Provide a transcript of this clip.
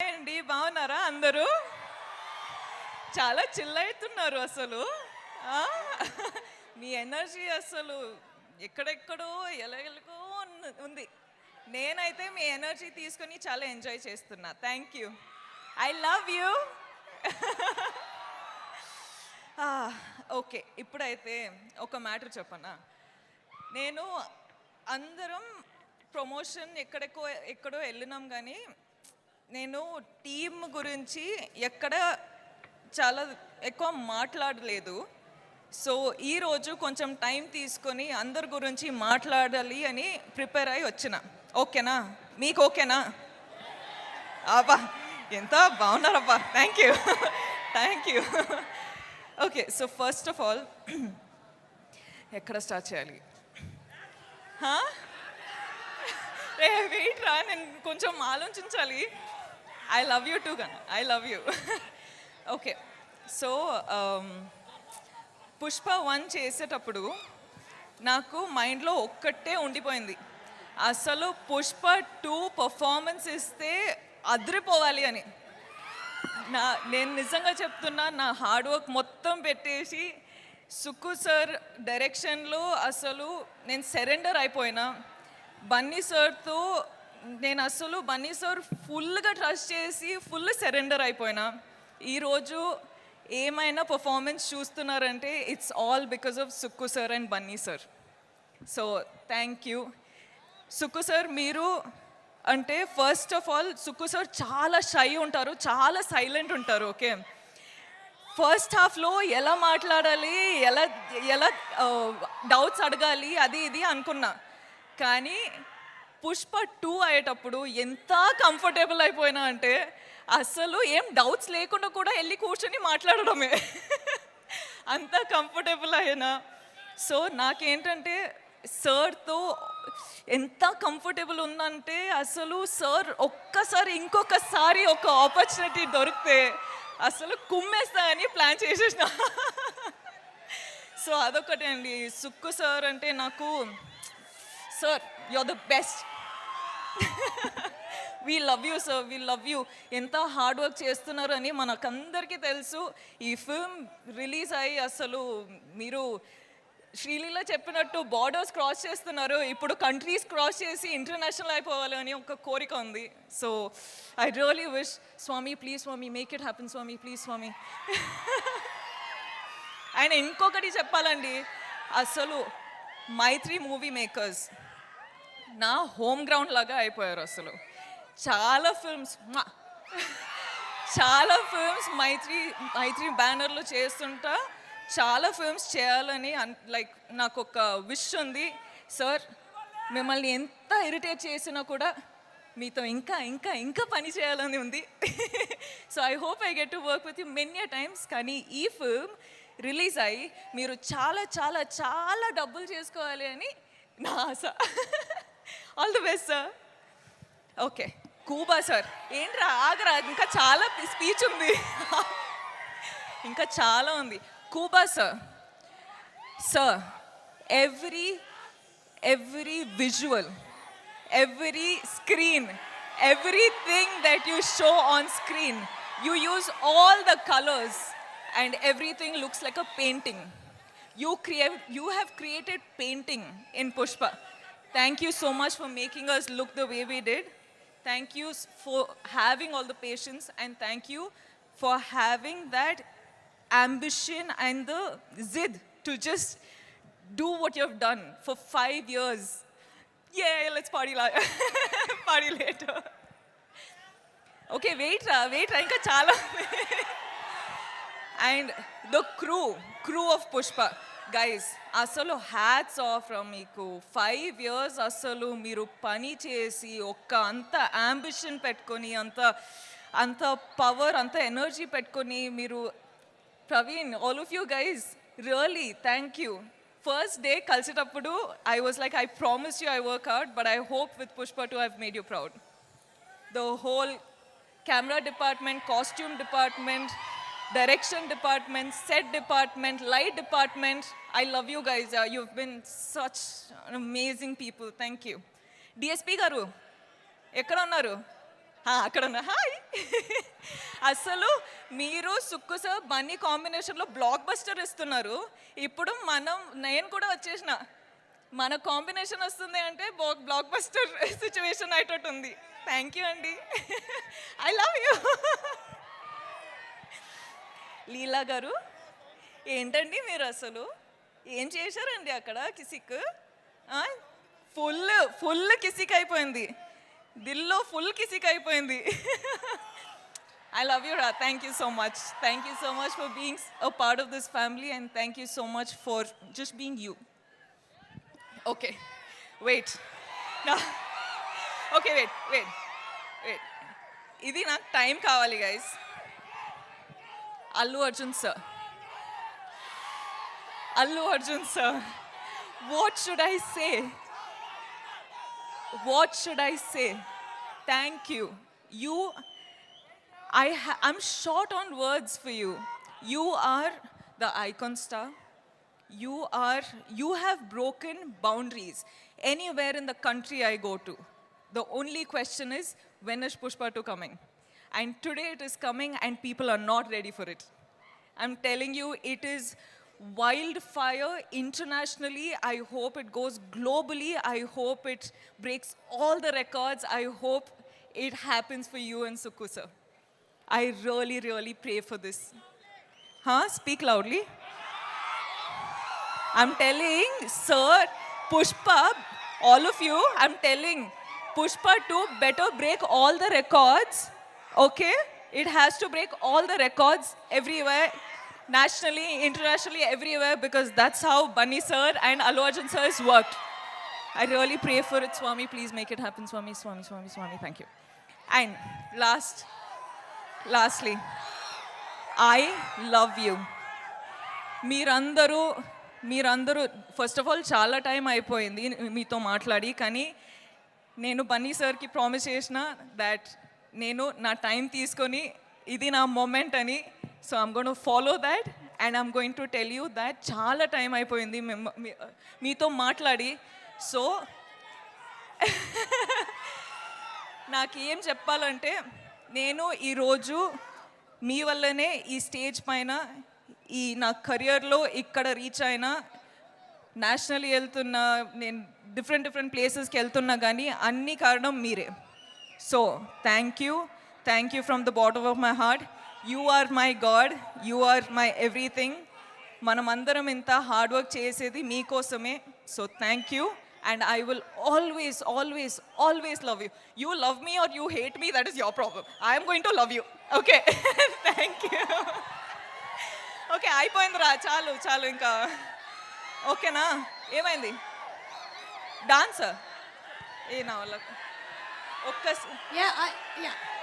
అండి బాగున్నారా అందరూ? చాలా చిల్ అవుతున్నారు అసలు. ఆ? మీ ఎనర్జీ అసలు ఎక్కడెక్కడో ఎలగెలగో ఉంది. నేనైతే మీ ఎనర్జీ తీసుకొని చాలా ఎంజాయ్ చేస్తున్నా. Thank you I love you okay. ఇప్పుడైతే ఒక మ్యాటర్ చెప్పనా? నేను అందరం ప్రమోషన్ ఎక్కడెక్కో ఎక్కడో వెళ్ళినాం కానీ నేను టీమ్ గురించి ఎక్కడ చాలా ఎక్కువ మాట్లాడలేదు. సో ఈరోజు కొంచెం టైం తీసుకొని అందరి గురించి మాట్లాడాలి అని ప్రిపేర్ అయి వచ్చిన. ఓకేనా? మీకు ఓకేనా? అబ్బా ఎంత బాగున్నారబ్బా. Thank you thank you okay so first of all ఎక్కడ స్టార్ట్ చేయాలి? రే వెయిట్ రా నేను కొంచెం ఆలోచించాలి. I love you too gun I love you okay so Pushpa one చేసేటప్పుడు నాకు మైండ్లో ఒక్కటే ఉండిపోయింది. అసలు పుష్ప టూ పర్ఫార్మెన్స్ ఇస్తే అదిరిపోవాలి అని. నా నేను నిజంగా చెప్తున్నా నా హార్డ్ వర్క్ మొత్తం పెట్టేసి సుక్కు సార్ డైరెక్షన్లో అసలు నేను సరెండర్ అయిపోయినా. బన్నీ సార్తో నేను అసలు బన్నీ సార్ ఫుల్గా ట్రస్ట్ చేసి ఫుల్ సరెండర్ అయిపోయినా. ఈరోజు ఏమైనా performance చూస్తున్నారంటే it's all because of Sukku sir and Bunny sir so thank you Sukku sir మీరు అంటే first of all Sukku sir చాలా షై ఉంటారు చాలా సైలెంట్ ఉంటారు ఓకే ఫస్ట్ హాఫ్లో ఎలా మాట్లాడాలి ఎలా ఎలా uh, డౌట్స్ అడగాలి అది ఇది అనుకున్నా. కానీ పుష్ప టూ అయ్యేటప్పుడు ఎంత కంఫర్టబుల్ అయిపోయినా అంటే అసలు ఏం డౌట్స్ లేకుండా కూడా వెళ్ళి కూర్చొని మాట్లాడడమే. అంత కంఫర్టబుల్ అయినా. సో నాకేంటంటే సార్తో ఎంత కంఫర్టబుల్ ఉందంటే అసలు సార్ ఒక్కసారి ఇంకొకసారి ఒక ఆపర్చునిటీ దొరికితే అసలు కుమ్మేస్తా అని ప్లాన్ చేసేసిన. సో అదొకటే అండి సుక్కు సార్ అంటే నాకు sir you are the best we love you sir we love you ఎంత హార్డ్ వర్క్ చేస్తున్నారు అని మనకందరికీ తెలుసు. ఈ ఫిల్మ్ రిలీజ్ అయ్యి అసలు మీరు శ్రీలీల చెప్పినట్టు బార్డర్స్ క్రాస్ చేస్తున్నారు. ఇప్పుడు కంట్రీస్ క్రాస్ చేసి ఇంటర్నేషనల్ అయిపోవాలి అని ఒక కోరిక ఉంది. So I really wish Swamy please Swamy make it happen Swamy please స్వామి ఆయన ఇంకొకటి చెప్పాలండి. అసలు మైత్రి మూవీ మేకర్స్ నా హోమ్ గ్రౌండ్ లాగా అయిపోయారు అసలు. చాలా ఫిల్మ్స్ చాలా ఫిల్మ్స్ మైత్రి మైత్రి బ్యానర్లో చేస్తుంటా. చాలా ఫిల్మ్స్ చేయాలని లైక్ నాకు ఒక విష్ ఉంది. సార్ మిమ్మల్ని ఎంత ఇరిటేట్ చేసినా కూడా మీతో ఇంకా ఇంకా ఇంకా పని చేయాలని ఉంది. So I hope I get to work with you many times కానీ ఈ ఫిల్మ్ రిలీజ్ అయ్యి మీరు చాలా చాలా చాలా డబ్బులు చేసుకోవాలి అని నా ఆశ. All the best sir okay కూబా sir ఏంట్రా ఆగరా ఇంకా చాలా స్పీచ్ ఉంది ఇంకా చాలా ఉంది కూబా sir sir every every visual every screen, everything that you show on screen, you use all the colors and everything looks like a painting. You create you have created painting in Pushpa. Thank you so much for making us look the way we did. Thank you for having all the patience and thank you for having that ambition and the zid to just do what you've done for five years. Yeah, let's party, la- party later. Okay, wait, ra, wait, ra, inka chala. and the crew, crew of Pushpa. Guys అసలు hats off మీకు. Five years అసలు మీరు పని చేసి ఒక్క అంత ambition పెట్టుకొని అంత అంత పవర్ అంత ఎనర్జీ పెట్టుకొని మీరు Praveen all of you guys really thank you first day కలిసేటప్పుడు I was like I promise you I work out but I hope with Pushpa to have made you proud the whole camera department costume department direction department set department light department I love you guys Uh, been such amazing people thank you DSP garu ఎక్కడ ఉన్నారు అక్కడ ఉన్నా hi అసలు మీరు Sukku sir Bunny కాంబినేషన్లో block buster ఇస్తున్నారు. ఇప్పుడు మనం నేను కూడా వచ్చేసిన. మన కాంబినేషన్ వస్తుంది అంటే బ్లాక్ బస్టర్ సిచ్యువేషన్ అయ్యేటట్టు ఉంది థ్యాంక్ యూ అండి. I love you Leela garu ఏంటండి మీరు అసలు? ఏం చేశారండి అక్కడ కిసిక్? ఫుల్ ఫుల్ కిసిక్ అయిపోయింది. దిల్లో ఫుల్ కిసిక్ అయిపోయింది. ఐ లవ్ యూ రా thank you so much thank you so much for being a part of this family and thank you so much for just being you okay wait okay wait wait wait ఇది నాకు time కావాలి guys Allu Arjun sir. Allu Arjun sir, what should I say? What should I say? Thank you. You, I ha- I'm short on words for you. You are the icon star. You are, you have broken boundaries anywhere in the country I go to. The only question is, when is Pushpa 2 coming? And today it is coming and people are not ready for it. I'm telling you, it is wildfire internationally. I hope it goes globally. I hope it breaks all the records. I hope it happens for you and Sukusa. I really, really pray for this. Huh? Speak loudly. I'm telling, sir, Pushpa, all of you, I'm telling, Pushpa 2 better break all the records, okay? It has to break all the records everywhere, nationally, internationally, everywhere, because that's how Bunny sir and Allu Arjun sir has worked. I really pray for it, Swami. Please make it happen, Swami, Swami, Swami, Swami. Thank you. And last, lastly, I love you. మీరందరూ మీరందరూ first of all చాలా time అయిపోయింది మీతో మాట్లాడి కానీ నేను బన్నీ సార్కి promise చేసిన దాట్ నేను నా టైం తీసుకొని ఇది నా మూమెంట్ అని so I'm gonna follow that and I'm going to tell you that చాలా టైం అయిపోయింది మీతో మాట్లాడి. సో నాకు ఏం చెప్పాలంటే నేను ఈరోజు మీ వల్లనే ఈ స్టేజ్ పైన ఈ నా కెరియర్లో ఇక్కడ రీచ్ అయినా నేషనల్ వెళ్తున్నా నేను డిఫరెంట్ డిఫరెంట్ ప్లేసెస్కి వెళ్తున్నా కానీ అన్ని కారణం మీరే. So thank you thank you from the bottom of my heart you are my god you are my everything మనమందరం ఇంత హార్డ్ వర్క్ చేసేది మీకోసమే. So thank you and I will always always always love you you love me or you hate me that is your problem I'm going to love you okay thank you okay అయిపోయిందిరా. చాలు చాలు ఇంకా. ఓకేనా ఏమైంది? Dance ఏ నా వాళ్ళకు ఒక్క Yeah, I, yeah.